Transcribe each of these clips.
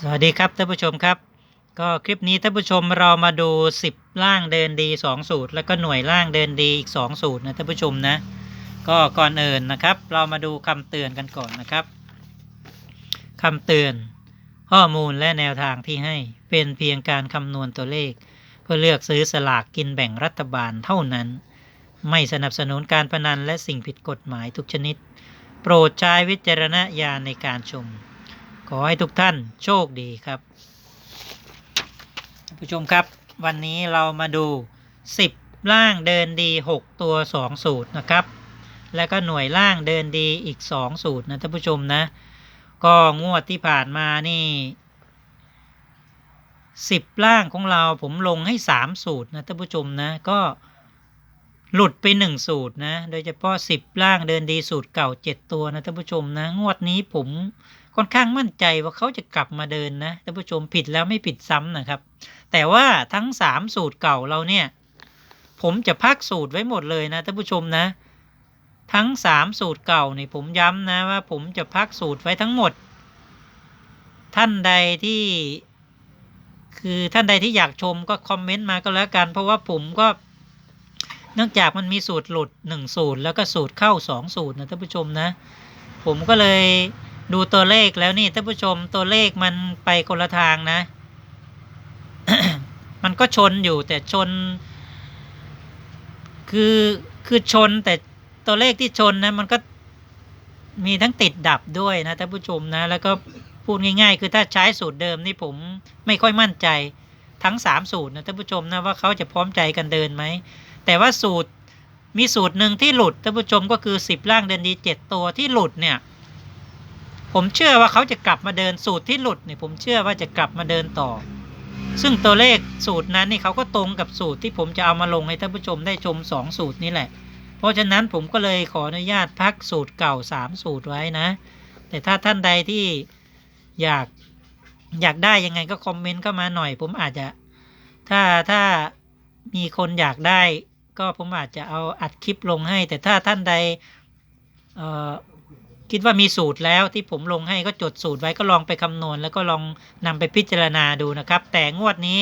สวัสดีครับท่านผู้ชมครับ ก็คลิปนี้ท่านผู้ชมเรามาดู 10 ล่างเดินดี 2 สูตร แล้วก็หน่วยล่างเดินดีอีก 2 สูตรนะท่านผู้ชมนะ ก็ก่อนอื่นนะครับ เรามาดูคำเตือนกันก่อนนะครับคำเตือน ข้อมูลและแนวทางที่ให้เป็นเพียงการคำนวณตัวเลข เพื่อเลือกซื้อสลากกินแบ่งรัฐบาลเท่านั้น ไม่สนับสนุนการพนันและสิ่งผิดกฎหมายทุกชนิด โปรดใช้วิจารณญาณในการชม ขอให้ทุกท่านโชคดีครับท่านผู้ชมครับ วันนี้เรามาดู 10 ล่างเดินดี 6 ตัว 2 สูตรนะครับ แล้วก็หน่วยล่างเดินดีอีก 2 สูตรนะท่านผู้ชมนะ ก็งวดที่ผ่านมานี่10ล่างของเราผมลงให้3สูตรนะท่านผู้ชมนะก็หลุดไป1สูตรนะ โดยเฉพาะ10ล่างเดินดีสูตรเก่า7ตัวนะท่านผู้ชมนะ งวดนี้ผม ค่อนข้างมั่นใจว่าเขาจะกลับมาเดินนะท่านผู้ชมผิดแล้วไม่ผิดซ้ำนะครับ แต่ว่าทั้ง 3 สูตรเก่าเราเนี่ยผมจะพักสูตรไว้หมดเลยนะท่านผู้ชมนะ ทั้ง 3 สูตรเก่านี่ผมย้ำนะว่า ผมจะพักสูตรไว้ทั้งหมด ท่านใดที่ คือท่านใดที่อยากชมก็คอมเมนต์มาก็แล้วกัน เพราะว่าผมก็เนื่องจากมันมีสูตรหลุด1สูตรแล้วก็สูตรเข้า 2 สูตรนะท่านผู้ชมนะ ผมก็เลย ดูตัวเลขแล้วนี่ท่านผู้ชมตัวเลขมันไปคนละทางนะ มันก็ชนอยู่แต่ชน คือคือชนแต่ตัวเลขที่ชนนะ มันก็มีทั้งติดดับด้วยนะท่านผู้ชมนะ แล้วก็พูดง่ายๆ คือถ้าใช้สูตรเดิมนี่ผมไม่ค่อยมั่นใจทั้งสามสูตรนะท่านผู้ชมนะว่าเขาจะพร้อมใจกันเดินไหม แต่ว่าสูตรมีสูตรหนึ่งที่หลุดท่านผู้ชมก็คือสิบล่างเดินดีเจ็ดตัวที่หลุดเนี่ย ผมเชื่อว่าเขาจะกลับมาเดินสูตรที่หลุดเนี่ยผมเชื่อว่าจะกลับมาเดินต่อ ซึ่งตัวเลขสูตรนั้นนี่เขาก็ตรงกับสูตรที่ผมจะเอามาลงให้ท่านผู้ชมได้ชมสองสูตรนี้แหละ เพราะฉะนั้นผมก็เลยขออนุญาตพักสูตรเก่าสามสูตรไว้นะ แต่ถ้าท่านใดที่อยากอยากได้ยังไงก็คอมเมนต์เข้ามาหน่อย ผมอาจจะ ถ้าถ้ามีคนอยากได้ ก็ผมอาจจะเอาอัดคลิปลงให้ แต่ถ้าท่านใดเอ่อ คิดว่ามีสูตรแล้วที่ผมลงให้ก็จดสูตรไว้ก็ลองไปคำนวณ แล้วก็ลองนำไปพิจารณาดูนะครับ แต่งวดนี้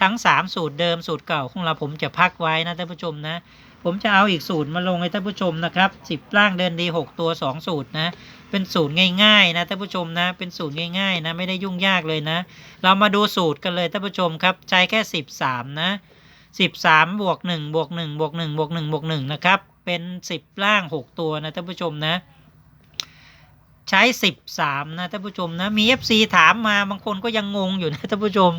ทั้ง 3 สูตรเดิมสูตรเก่าของเราผมจะพักไว้นะท่านผู้ชมนะ ผมจะเอาอีกสูตรมาลงให้ท่านผู้ชมนะครับ10ล่างเดินดี 6 ตัว 2 สูตรนะ เป็นสูตรง่ายๆนะท่านผู้ชมนะ เป็นสูตรง่ายๆนะไม่ได้ยุ่งยากเลยนะ เรามาดูสูตรกันเลยท่านผู้ชมครับใช้แค่ 13 นะ13บวก1บวก1บวก1บวก1บวก1นะครับเป็น 10 ล่าง 6 ตัวนะท่านผู้ชมนะ ใช้ 13 นะท่านผู้ชมนะมี FC ถามมาบางคนก็ยังงงอยู่นะท่านผู้ชม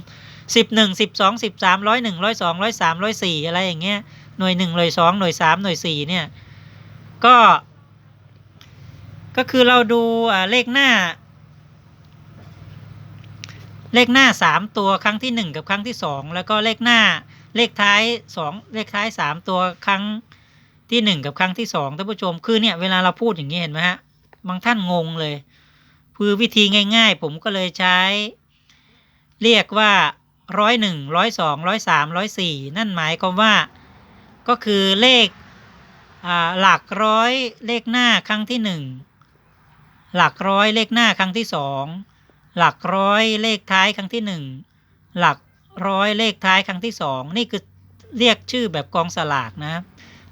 11 12 13 101 102 103 104 อะไรอย่างเงี้ยหน่วย 1 หน่วย 2 หน่วย 3 หน่วย 4 เนี่ย ก็ ก็คือเราดูอ่าเลขหน้า เลขหน้า 3 ตัวครั้งที่ 1 กับครั้งที่ 2 แล้วก็เลขหน้าเลขท้าย 2 เลขท้าย 3 ตัวครั้งที่ 1 กับครั้งที่2ท่านผู้ชมคือเนี่ยเวลาเราพูดอย่างนี้เห็นไหมฮะ บางท่านงงเลย คือวิธีง่าย ๆ ผมก็เลยใช้ เรียกว่าร้อยหนึ่งร้อยสองร้อยสามร้อยสี่นั่นหมายความว่าก็คือเลขหลักร้อยเลขหน้าครั้งที่หนึ่งหลักร้อยเลขหน้าครั้งที่สองหลักร้อยเลขท้ายครั้งที่หนึ่งหลักร้อยเลขท้ายครั้งที่สองนี่คือเรียกชื่อแบบกองสลากนะครับ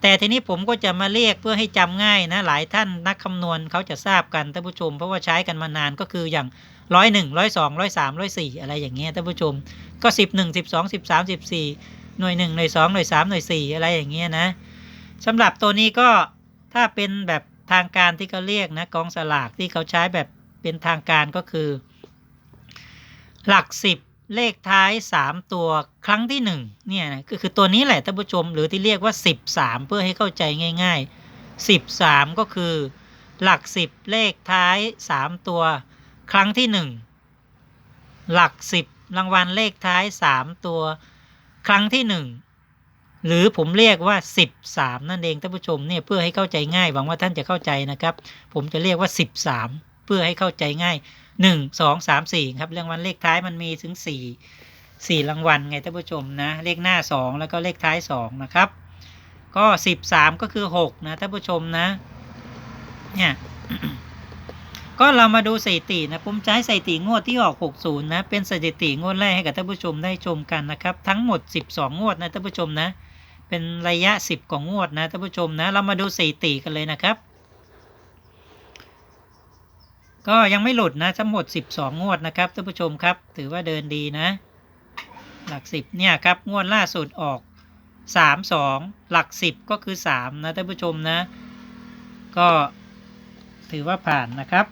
แต่ทีนี้ผมก็จะมาเรียกเพื่อให้จำง่ายนะหลายท่านนักคำนวณเขาจะทราบกันท่านผู้ชม เพราะว่าใช้กันมานานก็คืออย่างร้อยหนึ่งร้อยสองร้อยสามร้อยสี่อะไรอย่างเงี้ยท่านผู้ชม ก็สิบหนึ่งสิบสองสิบสามสิบสี่หน่วยหนึ่งหน่วยสองหน่วยสามหน่วยสี่อะไรอย่างเงี้ยนะสำหรับตัวนี้ก็ถ้าเป็นแบบทางการที่เขาเรียกนะกองสลากที่เขาใช้แบบเป็นทางการก็คือ หลักสิบ เลขท้ายสามตัวครั้งที่หนึ่งเนี่ยนะก็คือตัวนี้แหละท่านผู้ชมหรือที่เรียกว่าสิบสามเพื่อให้เข้าใจง่ายๆสิบสามก็คือ หลักสิบเลขท้ายสามตัว ครั้งที่หนึ่งหลักสิบรางวัลเลขท้ายสามตัว ครั้งที่หนึ่งหรือผมเรียกว่าสิบสามนั่นเองท่านผู้ชมเนี่ยเพื่อให้เข้าใจง่ายหวังว่าท่านจะเข้าใจนะครับ ผมจะเรียกว่าสิบสามเพื่อให้เข้าใจง่าย หนึ่งสองสามสี่ครับรางวัลเลขท้ายมันมีถึงสี่สี่รางวัลไงท่านผู้ชมนะเลขหน้าสองแล้วก็เลขท้ายสองนะครับ ก็สิบสามก็คือหกนะท่านผู้ชมนะเนี่ยก็เรามาดูสถิตินะผมให้สถิติงวดที่ออก60นะเป็นสถิติงวดแรกให้กับท่านผู้ชมได้ชมกันนะครับทั้งหมด 12 งวดนะท่านผู้ชมนะ เป็นระยะ 10ของงวดนะท่านผู้ชมนะ เรามาดูสถิติกันเลยนะครับ ก็ยังไม่หลุดนะทั้งหมด 12 งวดนะครับท่านผู้ชมครับ ถือว่าเดินดีนะ หลัก 10 เนี่ยครับ งวดล่าสุดออก 3 2 หลัก 10 ก็คือ 3 นะท่านผู้ชมนะ ก็ถือว่าผ่านนะครับ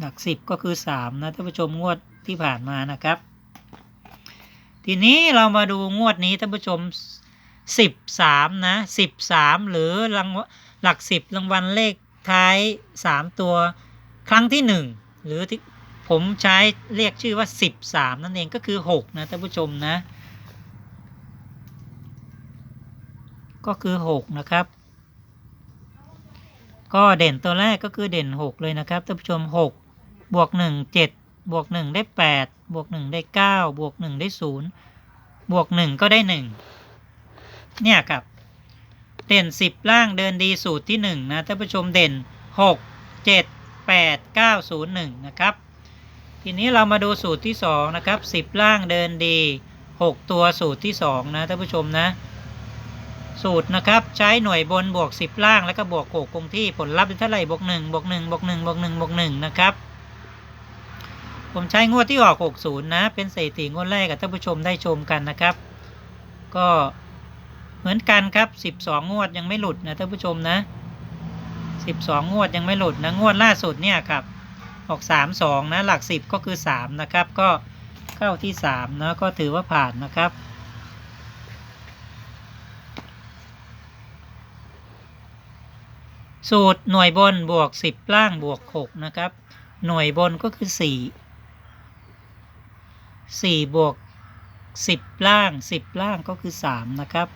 หลัก 10 ก็คือ 3 นะท่านผู้ชมงวดที่ผ่านมานะครับ ทีนี้เรามาดูงวดนี้ท่านผู้ชม 13 นะ 13 หรือรางหลัก 10 รางวัลเลข ท้าย 3 ตัวครั้งที่ 1 หรือที่ผมใช้เรียกชื่อว่า 13 นั่นเองก็คือ 6 นะท่านผู้ชมนะ ก็คือ 6 นะครับ ก็เด่นตัวแรกก็คือเด่น 6 เลยนะครับท่านผู้ชม 6 บวก 1 7 บวก 1 ได้ 8 บวก 1 ได้ 9 บวก 1 ได้ 0 บวก 1 ก็ได้ 1 เนี่ยครับ เด่น 10 ล่างเดินดีสูตรที่ 1 นะท่านผู้ชมเด่น 6 7 8 9 0 1 นะครับ ทีนี้เรามาดูสูตรที่ 2 นะครับ 10 ล่างเดินดี 6 ตัวสูตรที่ 2 นะท่านผู้ชมนะ สูตรนะครับใช้หน่วยบนบวก 10 ล่างแล้วก็บวก6คงที่ผลลัพธ์เป็นเท่าไหร่บวก1บวก1บวก1บวก1บวก1นะครับผมใช้งวดที่ออก 60 นะ เป็นสถิติงวดแรกกับท่านผู้ชมได้ชมกันนะครับ ก็ เหมือนกันครับ 12 งวดยังไม่หลุดนะท่านผู้ชมนะ 12 งวดยังไม่หลุดนะงวดล่าสุดเนี่ยครับออก 3 2 นะหลัก 10 ก็คือ 3 นะครับ ก็เข้าที่ 3 นะก็ถือว่าผ่านนะครับสูตรหน่วยบนบวก 10 ล่างบวก 6 นะครับ หน่วยบนก็คือ 4 4 บวก 10 ล่าง 10 ล่างก็คือ 3 นะครับ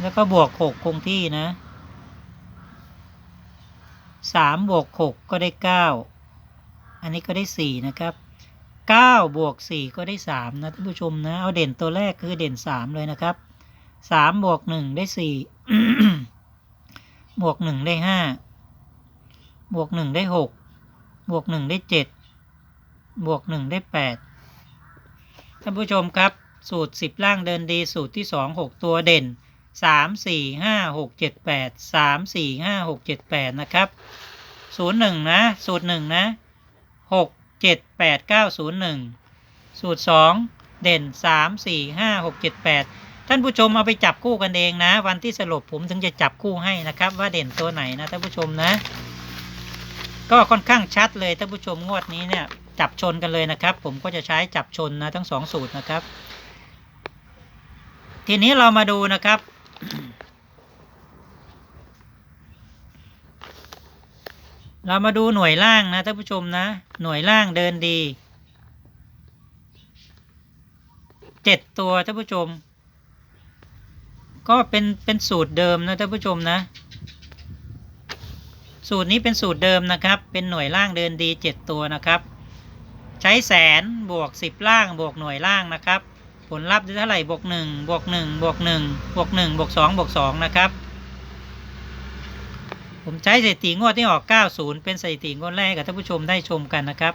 แล้วก็บวก6คงที่นะ3บวก6ก็ได้9อันนี้ก็ได้4นะครับ9บวก4ก็ได้3นะท่านผู้ชมนะ เอาเด่นตัวแรกคือเด่น3เลยนะครับ3บวก1ได้4บวก1ได้5บวก1ได้6บวก1ได้7บวก1ได้8ท่านผู้ชมครับ สูตร10ล่างเดินดีสูตรที่2 6ตัวเด่น 3 4 5 6 7 8 3 4 5 6 7 8นะครับ01นะ สูตร1นะ6 7 8 9 0 1สูตร2เด่น3 4 5 6 7 8ท่านผู้ชมเอาไปจับคู่กันเองนะ วันที่สรุปผมถึงจะจับคู่ให้นะครับ ว่าเด่นตัวไหนนะท่านผู้ชมนะ ก็ค่อนข้างชัดเลยท่านผู้ชมงวดนี้เนี่ยจับชนกันเลยนะครับ ผมก็จะใช้จับชนนะทั้งสองสูตรนะครับ ทีนี้เรามาดูนะครับ เรามาดูหน่วยล่างนะท่านผู้ชมนะ หน่วยล่างเดินดีเจ็ดตัวท่านผู้ชม ก็เป็นเป็นสูตรเดิมนะท่านผู้ชมนะ สูตรนี้เป็นสูตรเดิมนะครับ เป็นหน่วยล่างเดินดีเจ็ดตัวนะครับ ใช้แสนบวกสิบล่างบวกหน่วยล่างนะครับ ผลลัพธ์ได้เท่าไหร่บวกหนึ่งบวกหนึ่งบวกหนึ่งบวกหนึ่งบวกสองบวกสองนะครับ ผมใช้สถิติงวดที่ออก 90 เป็นสถิติงวดแรกกับท่านผู้ชมได้ชมกันนะครับ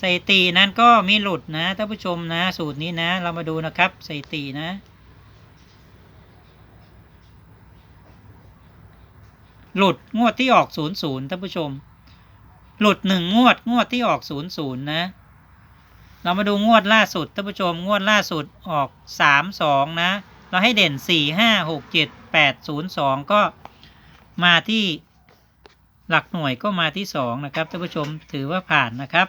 สถิตินั้นก็มีหลุดนะท่านผู้ชมนะ สูตรนี้นะ เรามาดูนะครับสถิตินะหลุดงวดที่ออก 00ท่านผู้ชม หลุดหนึ่งงวดงวดที่ออก 00นะ เรามาดูงวดล่าสุดท่านผู้ชมงวดล่าสุดออก 32 นะ เราให้เด่น 4 5 6 7 8 0 2 ก็มาที่หลักหน่วยก็มาที่ 2 นะครับท่านผู้ชมถือว่าผ่านนะครับ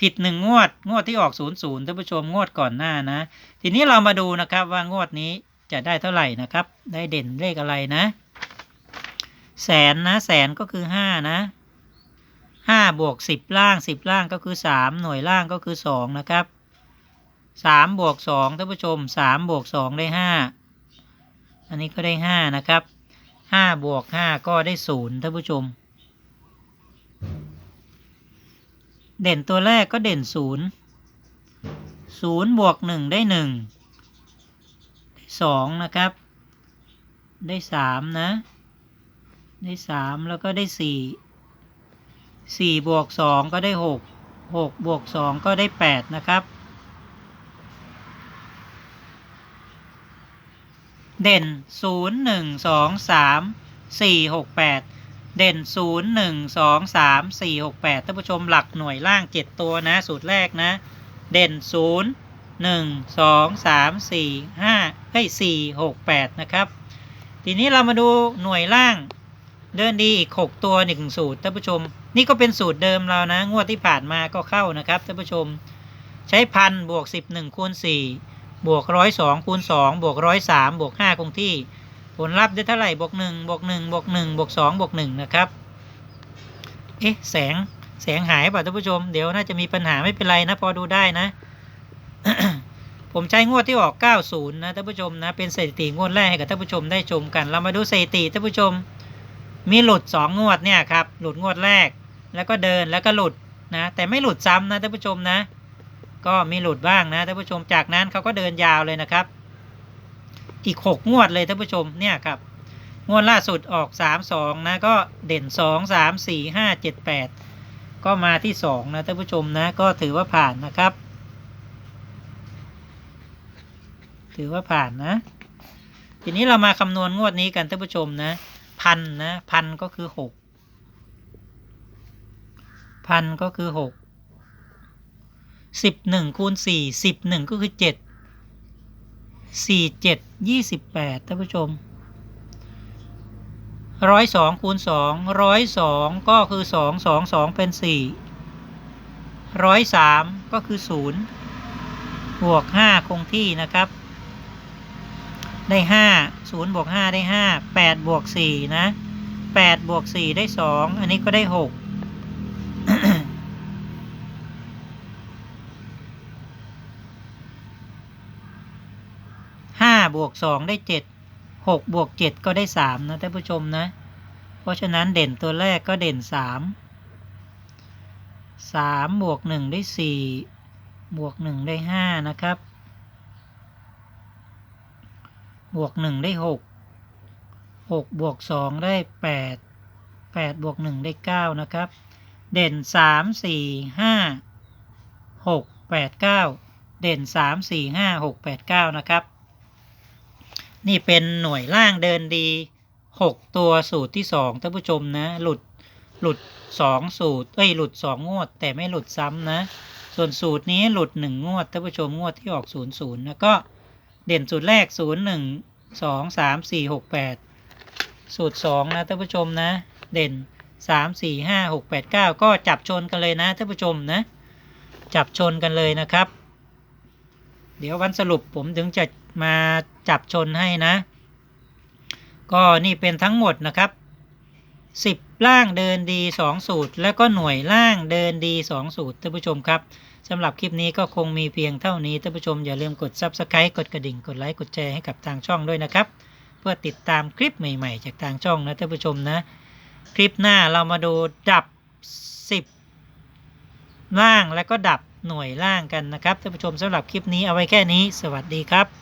ผิดหนึ่งงวด งวดที่ออก 00ท่านผู้ชมงวดก่อนหน้านะ ทีนี้เรามาดูนะครับว่างวดนี้จะได้เท่าไหร่นะครับ ได้เด่นเลขอะไรนะ แสนนะแสนก็คือห้านะ ห้าบวกสิบล่างสิบล่างก็คือสามหน่วยล่างก็คือสองนะครับสามบวกสองท่านผู้ชมสามบวกสองได้ห้าอันนี้ก็ได้ห้านะครับห้าบวกห้าก็ได้ศูนย์ท่านผู้ชม เด่นตัวแรกก็เด่นศูนย์ศูนย์บวกหนึ่งได้หนึ่งสองนะครับ ได้สามนะ ได้สามแล้วก็ได้สี่ สี่บวกสองก็ได้หกหกบวกสองก็ได้แปดนะครับ เด่นศูนย์หนึ่งสองสามสี่หกแปดเด่นศูนย์หนึ่งสองสามสี่หกแปดท่านผู้ชมหลักหน่วยล่างเจ็ดตัวนะ สูตรแรกนะ เด่นศูนย์หนึ่งสองสามสี่ห้าเฮ้ยสี่หกแปดนะครับ ทีนี้เรามาดูหน่วยล่าง เดินดีอีก 6 ตัวหนึ่งสูตรท่านผู้ชม นี่ก็เป็นสูตรเดิมเรานะ งวดที่ผ่านมาก็เข้านะครับท่านผู้ชม ใช้พันบวก 11คูณ4บวกร้อยสองคูณ2บวกร้อยสามบวก5คงที่ ผลลัพธ์ได้เท่าไหร่บวก1บวก1บวก1บวก2บวก1นะครับเอ๊ะแสงแสงหายป่ะท่านผู้ชม เดี๋ยวน่าจะมีปัญหาไม่เป็นไรนะพอดูได้นะ ผมใช้งวดที่ออก 90 นะท่านผู้ชมนะเป็นสถิติงวดแรกให้กับท่านผู้ชมได้ชมกัน เรามาดูสถิติท่านผู้ชม มีหลุด 2 งวดเนี่ยครับ หลุดงวดแรก แล้วก็เดินแล้วก็หลุดนะ แต่ไม่หลุดซ้ำนะท่านผู้ชมนะ ก็มีหลุดบ้างนะท่านผู้ชม จากนั้นเขาก็เดินยาวเลยนะครับ อีก 6 งวดเลยท่านผู้ชมเนี่ยครับ งวดล่าสุดออก 3 2 นะ ก็เด่น 2 3 4 5 7 8 ก็มาที่ 2 นะท่านผู้ชมนะ ก็ถือว่าผ่านนะครับ ถือว่าผ่านนะ ทีนี้เรามาคำนวณงวดนี้กันท่านผู้ชมนะ พันนะพันก็คือหกพันก็คือหกสิบหนึ่งคูณสี่สิบหนึ่งก็คือเจ็ดสี่เจ็ดยี่สิบแปดท่านผู้ชมร้อยสองคูณสองร้อยสองก็คือสองสองสองเป็นสี่ร้อยสามก็คือศูนย์บวกห้าคงที่นะครับ ได้ห้าศูนย์บวกห้าได้ห้าแปดบวกสี่นะแปดบวกสี่ได้สองอันนี้ก็ได้หกห้าบวกสองได้เจ็ดหกบวกเจ็ดก็ได้สามนะท่านผู้ชมนะ เพราะฉะนั้นเด่นตัวแรกก็เด่นสามสามบวกหนึ่งได้สี่บวกหนึ่งได้ห้านะครับ บวกหนึ่งได้หกหกบวกสองได้แปดแปดบวกหนึ่งได้เก้านะครับ เด่นสามสี่ห้าหกแปดเก้าเด่นสามสี่ห้าหกแปดเก้านะครับ นี่เป็นหน่วยล่างเดินดีหกตัวสูตรที่สองท่านผู้ชมนะ หลุดหลุดสองสูตรเอ้ยหลุดสองงวด แต่ไม่หลุดซ้ำนะ ส่วนสูตรนี้หลุดหนึ่งงวดท่านผู้ชมงวดที่ออกศูนย์ศูนย์นะก็ เด่นสูตรแรกศูนย์หนึ่งสองสามสี่หกแปดสูตรสองนะท่านผู้ชมนะ เด่นสามสี่ห้าหกแปดเก้าก็จับชนกันเลยนะท่านผู้ชมนะ จับชนกันเลยนะครับ เดี๋ยววันสรุปผมถึงจะมาจับชนให้นะ ก็นี่เป็นทั้งหมดนะครับสิบล่างเดินดีสองสูตร แล้วก็หน่วยล่างเดินดีสองสูตรท่านผู้ชมครับ สำหรับคลิปนี้ก็คงมีเพียงเท่านี้ท่านผู้ชมอย่าลืมกด Subscribe กดกระดิ่งกดไลค์กดแชร์ให้กับทางช่องด้วยนะครับ เพื่อติดตามคลิปใหม่ๆ จากทางช่องนะท่านผู้ชมนะ คลิปหน้าเรามาดูดับ 10 ล่างแล้วก็ดับหน่วยล่างกันนะครับท่านผู้ชมสำหรับคลิปนี้เอาไว้แค่นี้ สวัสดีครับ